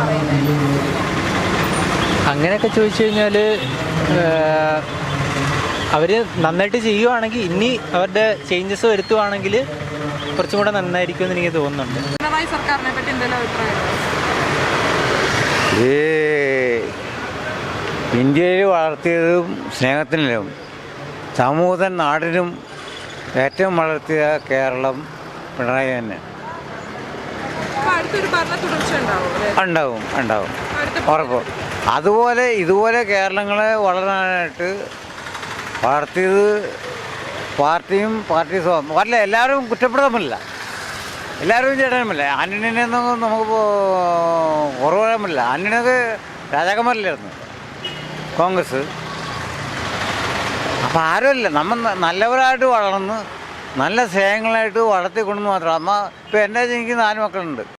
പറയുന്നത് അങ്ങനെയൊക്കെ ചോദിച്ചു കഴിഞ്ഞാൽ അവർ നന്നായിട്ട് ചെയ്യുവാണെങ്കിൽ ഇനി അവരുടെ ചേഞ്ചസ് വരുത്തുവാണെങ്കിൽ കുറച്ചും കൂടെ നന്നായിരിക്കും എന്ന് എനിക്ക് തോന്നുന്നുണ്ട്. പിണറായി സർക്കാരിനെ പറ്റി എന്തെങ്കിലും അഭിപ്രായം? ഈ ഇന്ത്യയിൽ വളർത്തിയതും സ്നേഹത്തിനും സമൂഹത്തിനും നാടിനും ഏറ്റവും വളർത്തിയ കേരളം പിണറായി തന്നെ. ഉണ്ടാവും ഉണ്ടാവും ഉറപ്പ്. അതുപോലെ ഇതുപോലെ കേരളങ്ങളെ വളരാനായിട്ട് വളർത്തിയത് പാർട്ടിയും പാർട്ടി സ്വ- അല്ല എല്ലാവരും കുറ്റപ്പെടുത്തമില്ല എല്ലാവരും ചേട്ടനുമില്ല ആന്റണിനെയൊന്നും നമുക്ക് ഉറവിടമില്ല കുറവ് പറ്റില്ല. ആന്റണിയൊക്കെ രാജാക്കന്മാരില്ലായിരുന്നു. കോൺഗ്രസ്. അപ്പം ആരുമില്ല. നമ്മൾ നല്ലവരായിട്ട് വളർന്ന് നല്ല സ്നേഹങ്ങളായിട്ട് വളർത്തിക്കൊണ്ടെന്ന് മാത്രം. അമ്മ ഇപ്പം എന്റെ എനിക്ക് നാല് മക്കളുണ്ട്.